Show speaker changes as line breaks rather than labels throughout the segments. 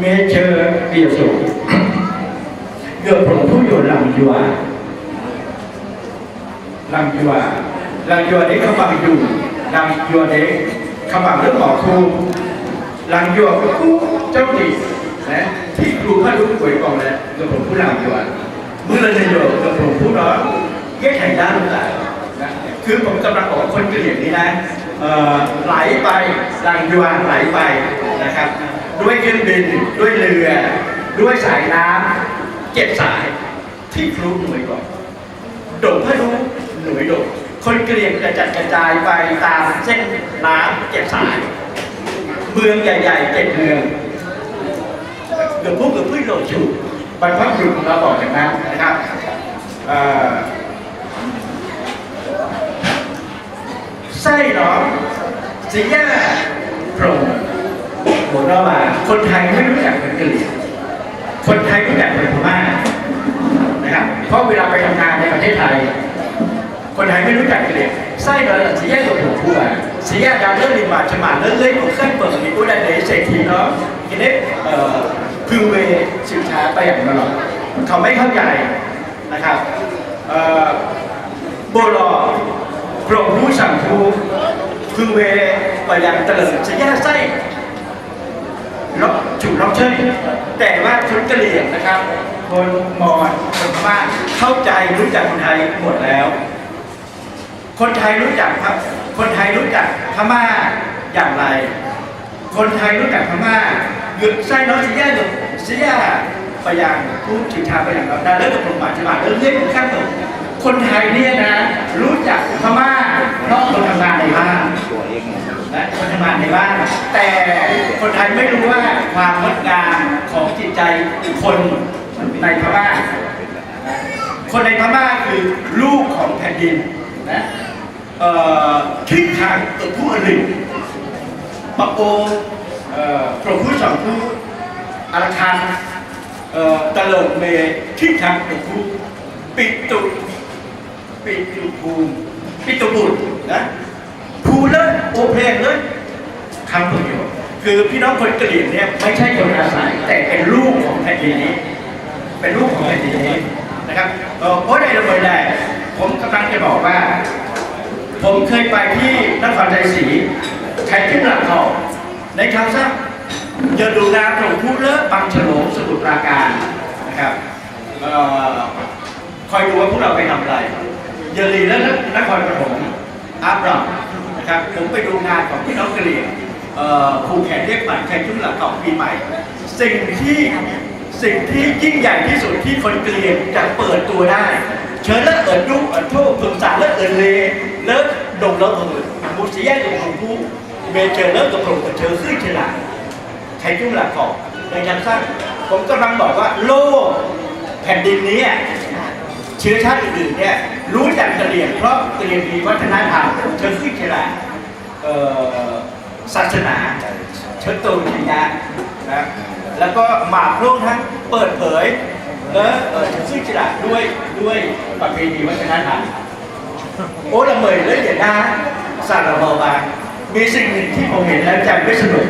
เมเจอร์เบียสุเกือบผมผู้อยู่ลำยัวลำยัวลำยัวนี้เขาบังอยู่ลำยัวนี้เขาบังเรื่องหมอครูลำยัวก็คู่เจ้าดีนะที่ครูพระรู้ป่วยกองแล้วเกือบผมผู้ลำยัวเมื่อเรนโยเกือบผมผู้น้อยแยกแข่งด้านหรือเปล่านะคือผมกำลังบอกคนเกลียดนี้นะเอ่อไหลไปลำยัวไหลไปนะครับ ด้วยเครื่องบินด้วยเรือ ด้วยสายน้ำเจ็ดสายที่ครูหน่วยก่อนโดดพระรู้หน่วยโดดคนเกลียดกระจัดกระจายไปตามเส้นน้ำเจ็ดสาย เมืองใหญ่ๆเจ็ดเมืองเกือบพวกเกือบพื้นโลชูบรรพบุรุษของเราบอกอย่างนั้นนะครับเอ่อไส้หรอสีแย่โปร่ง หัวเราะว่าคนไทยไม่รู้จักคนกะเหรี่ยงคนไทยรู้จักคนพม่านะครับเพราะเวลาไปทำงานในประเทศไทย คนไทยไม่รู้จักกะเหรี่ยงไส้เราสีแยกกับหัวผู้อะสีแยกการเลื่อนริมบาชมาเลื่อนเลื่อยของเครื่องเปิดมีกู้ได้เลยเศรษฐีเนาะทีนี้เอ่อคือเวสินช้าไปอย่างนั้นหรอกเขาไม่เข้าใจนะครับเอ่อโบรอปรผู้สั่งผู้คือเวไปอย่างเตลิดสีแยกไส้ ล็อกจุดล็อกเชยแต่ว่าชุดกะเหรี่ยงนะครับ คนมอญคนพม่าเข้าใจรู้จักคนไทยหมดแล้ว คนไทยรู้จักครับ คนไทยรู้จักพม่าอย่างไร คนไทยรู้จักพม่าหยุดไส้น้อยสีย่หยุดสียไปอย่างผู้ชิชาไปอย่างเราได้เลิกกับผมมาใช่ไหมเลิกเรียกข้นึ่งคนไทยเนี่ยนะ รู้จักพม่า บ้านแต่คนไทยไม่รู้ว่าความงดงามของจิตใจคนในพม่า คนในพม่าคือลูกของแผ่นดินนะเอ่อทิศทางตัวผู้อริปะโอเอ่อพระผู้สองผู้อาราคันเอ่อตลิดเมทิศทางตัวผู้ปิตุปิตุภูมิปิตุบุตรนะภูเลยโอเพลงเลย คำประโยชน์คือพี่น้องคนกะเหรี่ยงเนี่ยไม่ใช่คนอาศัยแต่เป็นลูกของแผ่นดินนี้ เป็นลูกของแผ่นดินนี้นะครับเพราะในระเบิดแรกผมกำลังจะบอกว่า ผมเคยไปที่นครชัยศรีใช้ขึ้นหลักเขาในครั้งสักเดินดูน้ำของผู้เลิศบางฉลงสมุทรปราการนะครับคอยดูว่าพวกเราไปทำอะไรเยลีและนครปฐมอาบรัมนะครับผมไปดูงานของพี่น้องกะเหรี่ยง เอ่แขนเรียกใหม่แข่งชุดหลังเก่าปีใหม่ สิ่งที่สิ่งที่ยิ่งใหญ่ที่สุดที่คนเหรี่ยงจะเปิดตัวได้ เชิญเลิกเอิญยุเอิญโทษพึงสารเลิกเอิญเลเลิกดงเลิกเอิญมูสีแยกของผู้เมเจอเลิกกับโปรกับเชอขึ้นฉลาดใช้ชุดหลังเก่าในยังสั้นผมกำลังบอกว่าโลกแผ่นดินนี้เชื้อชาติอื่นๆเนี่ยรู้จักกะเหรี่ยงเพราะกะเหรี่ยงมีวัฒนธรรมเชิงขึ้นเชลาเอ่อ ศาสนาเชิญตูนชัญญานะแล้วก็หมากรุ่งทั้งเปิดเผยและเอ่อชิงขึ้นเชลาด้วยด้วยประเพณีวัฒนธรรมโอ้ละเมยเลยเดี๋ยวนะสารเมอบามีสิ่งหนึ่งที่ผมเห็นแล้วใจไม่สนุก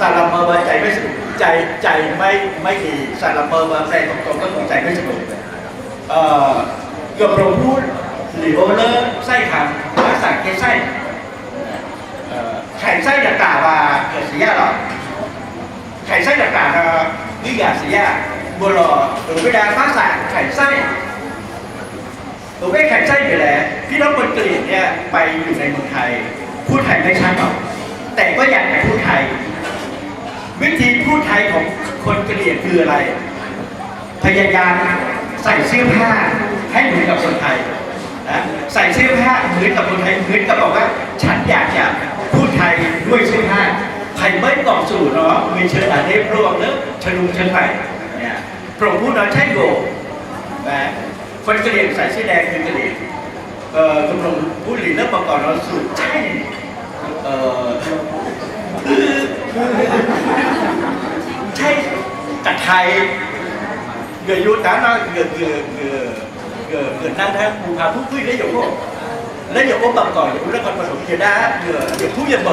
สารเมอบาใจไม่สนุกใจใจไม่ไม่ดีสารเมอบาแปลตรงๆก็คือใจไม่สนุกเอ่อเกือบเราพูดหรือโอเลอร์ไส้ขังลักษณะเคไส้เอ่อไข่ไส้ดักกาว่าเกิดเสียหรอไข่ไส้ ดักกาเอ่อนี่อย่าเสียบัวหล่อหรือเวลาฟ้าสไข่ไส้หรือไม่ไข่ไส้ไปแล้วพี่น้องคนกรีกเนี่ยไปอยู่ในเมืองไทย พูดไทยไม่ชัดหรอกแต่ก็อยากจะพูดไทย วิธีพูดไทยของคนกะเหรี่ยงคืออะไร พยายามใส่เสื้อผ้าให้เหมือนกับคนไทยนะใส่เสื้อผ้าเหมือนกับบอกว่า ฉันอยากจะพูดไทยด้วยเสื้อผ้าไทยไม่ตอบสู่เนาะมีเชิญอาเทพรวมเน อะชนุงเชิญไปเนี่ยโปรพูดน้อยใช่โกนะคนกะเหรี่ยงใส่เสื้อแดงคือกะเหรี่ยงเอ่อกำลังพูดหลีเริ่มประกอบเราสูตรใช่เอ่อใช่กับไทย người vô tá nó người người người người người năng theo phù hợp phú quý lấy dụng không lấy dụng ốm bằng còi dụng nó còn phần dụng kia đá người người phú dân bờ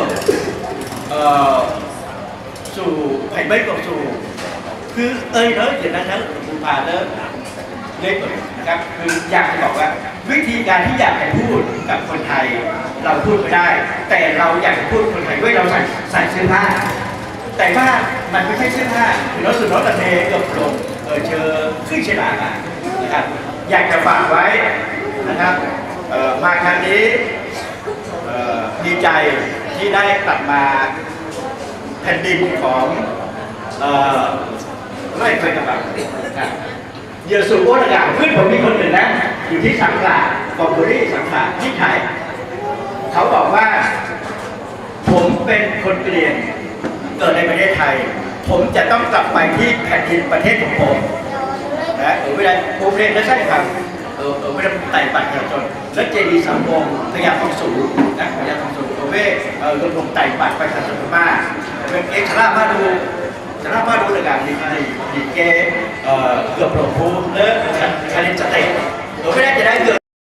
ờ dù phải mấy cầu thủ cứ ơi đó thì nó nó và nó เล่นนะครับคืออยากจะบอกว่า วิธีการที่อยากจะพูดกับคนไทย เราพูดไม่ได้ แต่เราอยากจะพูดคนไทยด้วยเราใส่ใส่เสื้อผ้าแต่ว่ามันไม่ใช่เสื้อผ้าคือรถสุดรถตะเทกับลงเออเจอขึ้นเชลามานะครับอยากจะฝากไว้นะครับเออมาครั้งนี้ดีใจที่ได้กลับมาแผ่นดินของเออ ไม่เคยกระบังนะครับเยื่อสูบโอตกาเพื่อนผมมีคนหนึ่งนะอยู่ที่สังขลาบอบุรีสังขลาที่ไทยเขาบอกว่า ผมเป็นคนเกลียนเกิดในประเทศไทย ผมจะต้องกลับไปที่แผ่นดินประเทศของผมนะเออเวลาผมเรียนแล้วใช่ครับเออเออเวลาไต่ปัดประชาชนและเจดีย์สามวงศ์พญาทองสูงนะพญาทองสูงโอเว่เออรวมไต่ปัดประชาเป็นพม่า จะน่ามาดูเลยการดีดีเกเอเกือบหลงพูเลิกอันนี้จะเตะหนูไม่ได้จะได้เกือบ